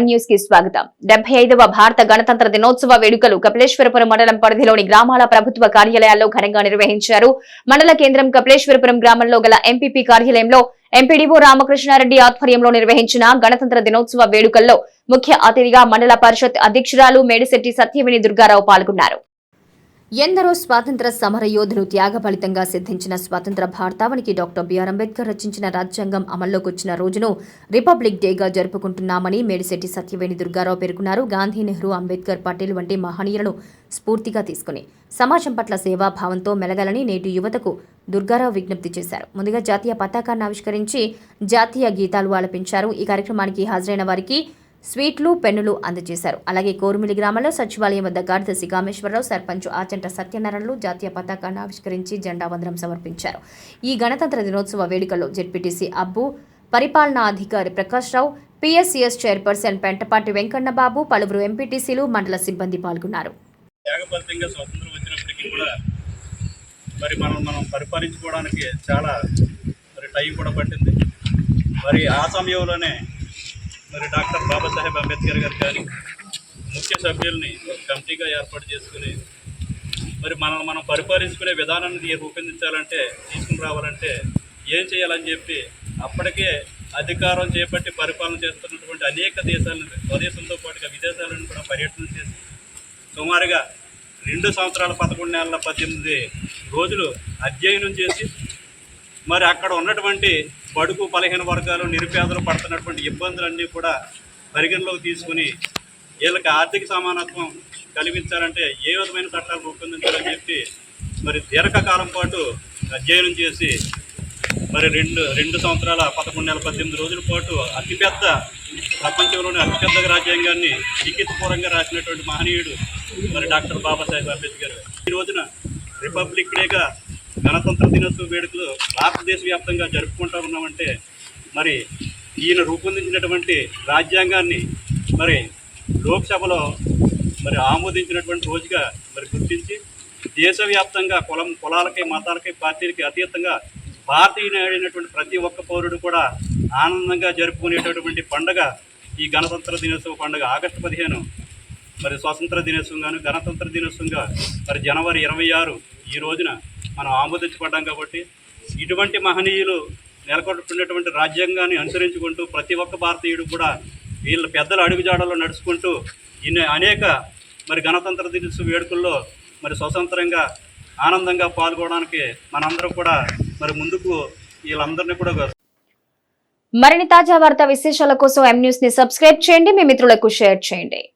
ఎం న్యూస్కి స్వాగతం. డెబ్బై ఐదవ భారత గణతంత్ర దినోత్సవ వేడుకలు కపిలేశ్వరపురం మండలం పరిధిలోని గ్రామాల ప్రభుత్వ కార్యాలయాల్లో ఘనంగా నిర్వహించారు. మండల కేంద్రం కపిలేశ్వరపురం గ్రామంలో గల ఎంపీపీ కార్యాలయంలో ఎంపీడీఓ రామకృష్ణారెడ్డి ఆధ్వర్యంలో నిర్వహించిన గణతంత్ర దినోత్సవ వేడుకల్లో ముఖ్య అతిథిగా మండల పరిషత్ అధ్యక్షురాలు మేడిశెట్టి సత్యవేణి దుర్గారావు పాల్గొన్నారు. ఎందరో స్వాతంత్ర సమర యోధులు త్యాగ ఫలితంగా సిద్ధించిన స్వాతంత్ర భారతావనికి డాక్టర్ బిఆర్ అంబేద్కర్ రచించిన రాజ్యాంగం అమల్లోకొచ్చిన రోజును రిపబ్లిక్ డేగా జరుపుకుంటున్నామని మేడిశెట్టి సత్యవేణి దుర్గారావు పేర్కొన్నారు. గాంధీ నెహ్రూ అంబేద్కర్ పటేల్ వంటి మహనీయులను స్ఫూర్తిగా తీసుకుని సమాజం పట్ల సేవాభావంతో మెలగాలని నేటి యువతకు దుర్గారావు విజ్ఞప్తి చేశారు. ముందుగా జాతీయ పతాకాన్ని ఆవిష్కరించి జాతీయ గీతాలు ఆలపించారు. ఈ కార్యక్రమానికి హాజరైన వారికి స్వీట్లు పెన్నులు అందజేశారు. అలాగే కోరుమిలి గ్రామంలో సచివాలయం వద్ద కార్యదర్శి కామేశ్వరరావు సర్పంచ్ ఆచంట సత్యనారాయణలు జాతీయ పతాకాన్ని ఆవిష్కరించి జెండా వందనం సమర్పించారు. ఈ గణతంత్ర దినోత్సవ వేడుకల్లో జెడ్పీటీసీ అబ్బు పరిపాలనా అధికారి ప్రకాష్ రావు పిఎస్సిఎస్ చైర్పర్సన్ పెంటపాటి వెంకన్నబాబు పలువురు ఎంపీటీసీలు మండల సిబ్బంది పాల్గొన్నారు. మరి మనం మనం పరిపాలించుకోవడానికి చాలా మరి టైం కూడా పట్టింది. మరి ఆ సమయంలోనే మరి డాక్టర్ బాబాసాహెబ్ అంబేద్కర్ గారు కానీ ముఖ్య సభ్యుల్ని ఒక కమిటీగా ఏర్పాటు చేసుకుని మరి మనం మనం పరిపాలించుకునే విధానాన్ని రూపొందించాలంటే తీసుకుని రావాలంటే ఏం చేయాలని చెప్పి అప్పటికే అధికారం చేపట్టి పరిపాలన చేస్తున్నటువంటి అనేక దేశాలను స్వదేశంతో పాటుగా విదేశాలను కూడా పర్యటన చేసి సుమారుగా రెండు సంవత్సరాల పదకొండు నెలల పద్దెనిమిది రోజులు అధ్యయనం చేసి మరి అక్కడ ఉన్నటువంటి బడుగు బలహీన వర్గాలు నిరుపేదలు పడుతున్నటువంటి ఇబ్బందులన్నీ కూడా పరిగణలోకి తీసుకుని వీళ్ళకి ఆర్థిక సమానత్వం కల్పించాలంటే ఏ విధమైన చట్టాలు రూపొందించాలని చెప్పి మరి దీర్ఘకాలం పాటు అధ్యయనం చేసి మరి రెండు రెండు సంవత్సరాల పదకొండు నెలల పద్దెనిమిది రోజుల పాటు అతిపెద్ద ప్రపంచంలోని అతిపెద్ద రాజ్యాంగాన్ని లిఖితపూర్వంగా రాసినటువంటి మహనీయుడు మరి డాక్టర్ బాబాసాహెబ్ అంబేద్కర్ ఈ రోజున రిపబ్లిక్ డేగా గణతంత్ర దినోత్సవ వేడుకలు భారతదేశ వ్యాప్తంగా జరుపుకుంటూ ఉన్నామంటే మరి ఈయన రూపొందించినటువంటి రాజ్యాంగాన్ని మరి లోక్సభలో మరి ఆమోదించినటువంటి రోజుగా మరి గుర్తించి దేశవ్యాప్తంగా కులం కులాలకి మతాలకి పార్టీలకి అతీతంగా భారతీయుడైనటువంటి ప్రతి ఒక్క పౌరుడు కూడా ఆనందంగా జరుపుకునేటటువంటి పండుగ ఈ గణతంత్ర దినోత్సవ పండుగ. ఆగస్టు పదిహేను మరి స్వాతంత్ర దినోత్సవంగాను గణతంత్ర దినోత్సవంగా మరి జనవరి ఇరవై ఆరు ఈ రోజున మనం ఆమోదించబడ్డాం కాబట్టి ఇటువంటి మహనీయులు నెలకొట్టుకున్నటువంటి రాజ్యాంగాన్ని అనుసరించుకుంటూ ప్రతి ఒక్క భారతీయుడు కూడా వీళ్ళ పెద్దల అడుగుజాడల్లో నడుచుకుంటూ ఇన్ని అనేక మరి గణతంత్ర దినోత్సవ వేడుకల్లో మరి స్వతంత్రంగా ఆనందంగా పాల్గొనడానికి మనందరం కూడా మరి ముందుకు వీళ్ళందరినీ కూడా మరిన్ని తాజా వార్తా విశేషాల కోసం ఎం న్యూస్ని సబ్స్క్రైబ్ చేయండి. మీ మిత్రులకు షేర్ చేయండి.